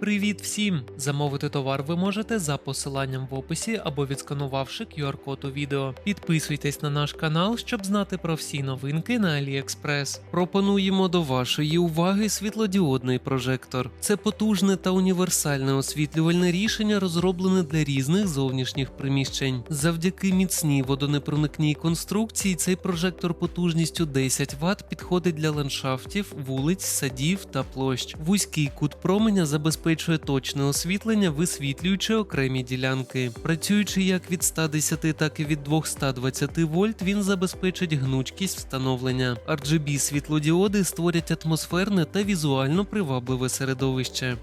Привіт всім! Замовити товар ви можете за посиланням в описі або відсканувавши QR-код у відео. Підписуйтесь на наш канал, щоб знати про всі новинки на AliExpress. Пропонуємо до вашої уваги світлодіодний прожектор. Це потужне та універсальне освітлювальне рішення, розроблене для різних зовнішніх приміщень. Завдяки міцній водонепроникній конструкції цей прожектор потужністю 10 Вт підходить для ландшафтів, вулиць, садів та площ. Вузький кут променя забезпечує точне освітлення, висвітлюючи окремі ділянки. Працюючи як від 110, так і від 220 вольт, він забезпечить гнучкість встановлення. RGB світлодіоди створять атмосферне та візуально привабливе середовище.